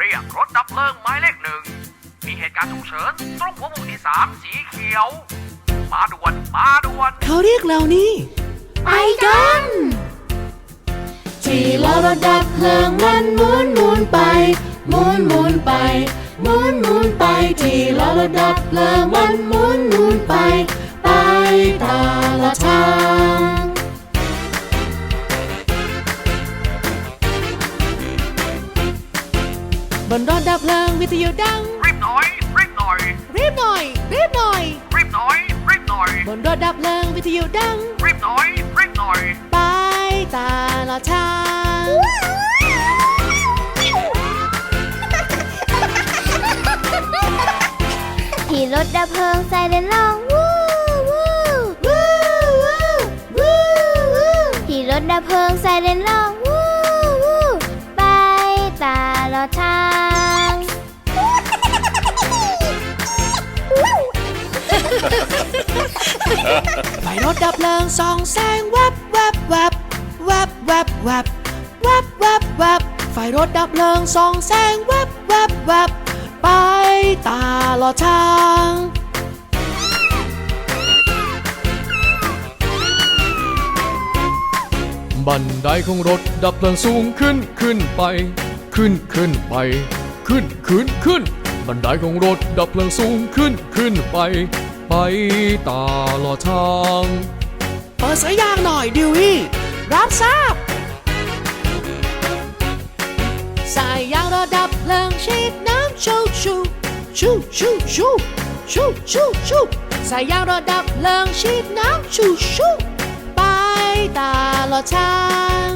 เรียกรถดับเพลิงหมายเลขหนึ่ง มีเหตุการณ์ฉุกเฉินตรงหัวมุมที่สามสีเขียว มาด่วน มาด่วน เขาเรียกเรานี่ ไปกันที่ล้อรถดับเพลิงมันหมุนหมุนไปหมุนหมุนไปหมุนหมุนไปที่ล้อรถดับเพลิงมันหมุนหมุนไป ไปตาละทาง บนรถดับเพลิงวิทยุดัง รีบหน่อยรีบหน่อยรีบหน่อย รีบหน่อย รีบหน่อยรีบหน่อยบนรถดับเพลิงวิทยุดัง รีบหน่อยรีบหน่อยไปตาละทางที่รถดับเพลิงไซเรนร้องวู้วู้วู้วู้วู้วู้ที่รถดับเพลิงไซเรนร้องวู้วู้ไปตาลอดทาง ไฟรถดับเพลิงส่องแสงวับวับวับวับวับวับวับวับวับไฟรถดับเพลิงส่องแสงวับวับวับไปตาลอดทางบันไดของรถดับเพลิงสูงขึ้นขึ้นไป ขึ้นขึ้นไป ขึ้นขึ้นขึ้น บันไดของรถดับเพลิงสูงขึ้นขึ้นไป ไปตาลอดทางเปิดสายยางหน่อยดิวี่รับทราบสายยางรถดับเพลิงฉีดน้ำชูชูชูชูชูชูชูชูสายยางรถดับเพลิงฉีดน้ำชูชูไปตาลอดทาง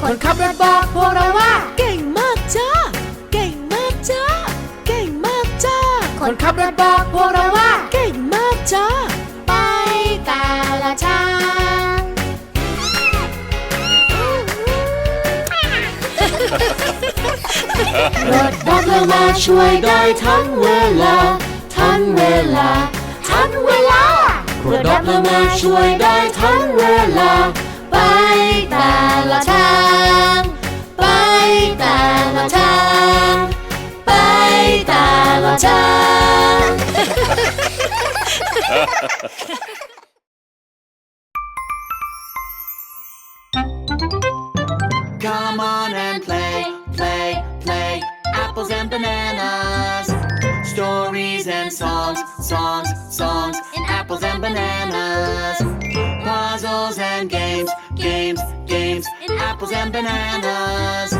คนขับรถบอกพวกเราว่าเก่งมาก คนขับรถบอกพวกเราว่า เก่งมากจ้า ไปตาละทางรถดับเพลิงมาช่วยได้ทั้งเวลา ทั้งเวลา ทั้งเวลารถดับเพลิงมาช่วยได้ทั้งเวลา ไปตาละทาง ไปต Come on and play, play, play. Apples and bananas. Stories and songs, songs, songs. In apples and bananas. Puzzles and games, games, games. In apples and bananas.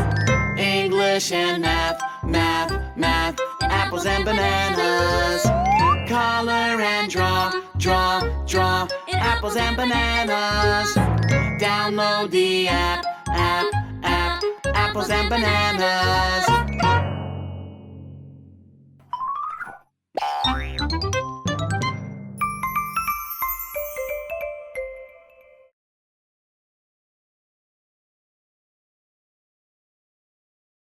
English and math, math, math. In apples and bananas. Color and draw, draw, draw. In apples and bananas. Download the app, app, app, apples and bananas.